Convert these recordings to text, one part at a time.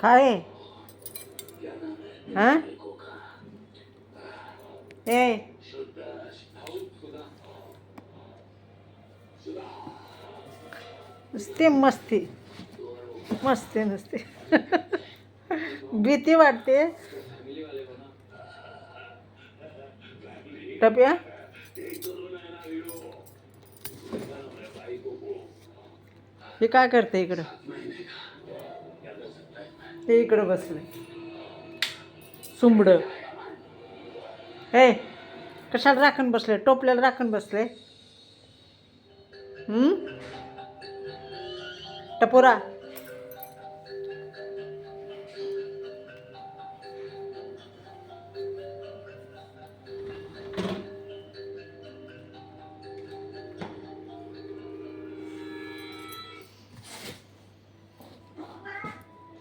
काय? हां? ए. नुसते मस्ती. मस्ती नुसते. भीती वाटते. टप्या. हे काय करते इकडं? ते इकडं बसले सुंबड. हे कशाला राखण बसले? टोपल्याला राखण बसले? हम्म? टपोरा.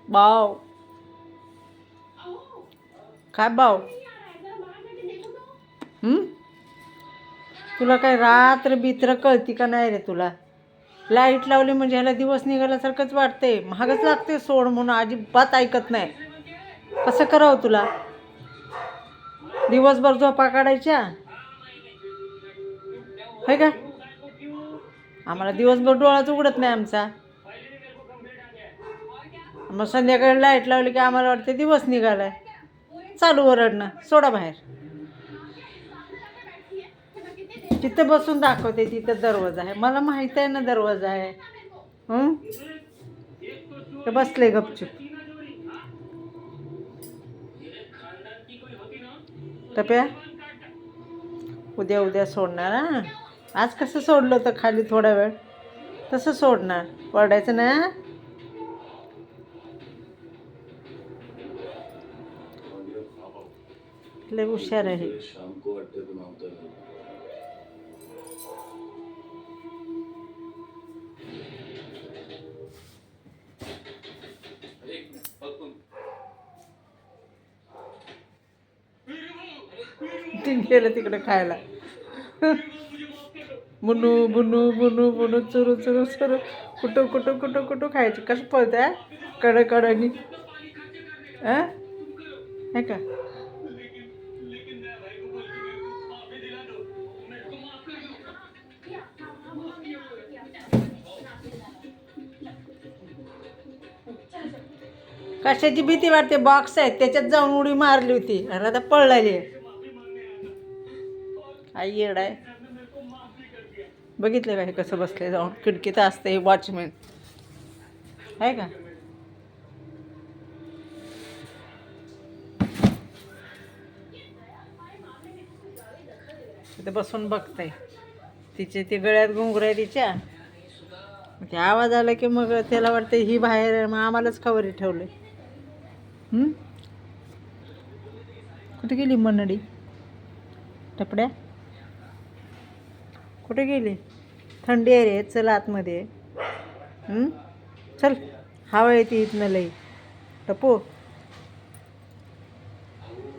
बाव काय बाव तुला काय रात्र बित्र कळती का नाही रे तुला? लाइट लावली म्हणजे ह्याला दिवस निघाल्यासारखंच वाटते महागच लागते सोड म्हणून अजिबात ऐकत नाही. कसं करावं तुला? दिवसभर झोपा काढायच्या? होय का? आम्हाला दिवसभर डोळाच उघडत नाही आमचा. मग संध्याकाळी लाइट लावली की आम्हाला वाटते दिवस निघालाय. चालू ओरडणं सोडा बाहेर. तिथं बसून दाखवते तिथं दरवाजा आहे. मला माहीत आहे ना दरवाजा आहे. तर बसले गपचूप. टप्या उद्या उद्या सोडणार हा? आज कसं सोडलं होतं खाली थोडा वेळ? तसं सोडणार. ओरडायचं ना? लय हुशार आहे. शाम को अड्डे गेलं तिकडे खायला. बुनू बुनू बुनू बुनू चुरू चुरू चुरू. कुठं कुठं कुठं कुठं खायची? कसं पळतंय कड कडनी आहे का? कशाची भीती वाटते? बॉक्स आहे. त्याच्यात जाऊन उडी मारली होती. आणि आता पळलेली आहे आई येड आहे. बघितलं का हे कसं बसले जाऊन खिडकीत असते हे वॉचमॅन आहे का? तिथे बसून बघताय. तिचे ते गळ्यात घुंगरू आहे तिच्या. ते आवाज आला की मग त्याला वाटतं ही बाहेर मग आम्हालाच खबरी ठेवले कुठे गेली मनडी टपड्या? कुठे गेली? थंडी आहे रे चल आतमध्ये. चल हवा येते इथनं लई. टपू.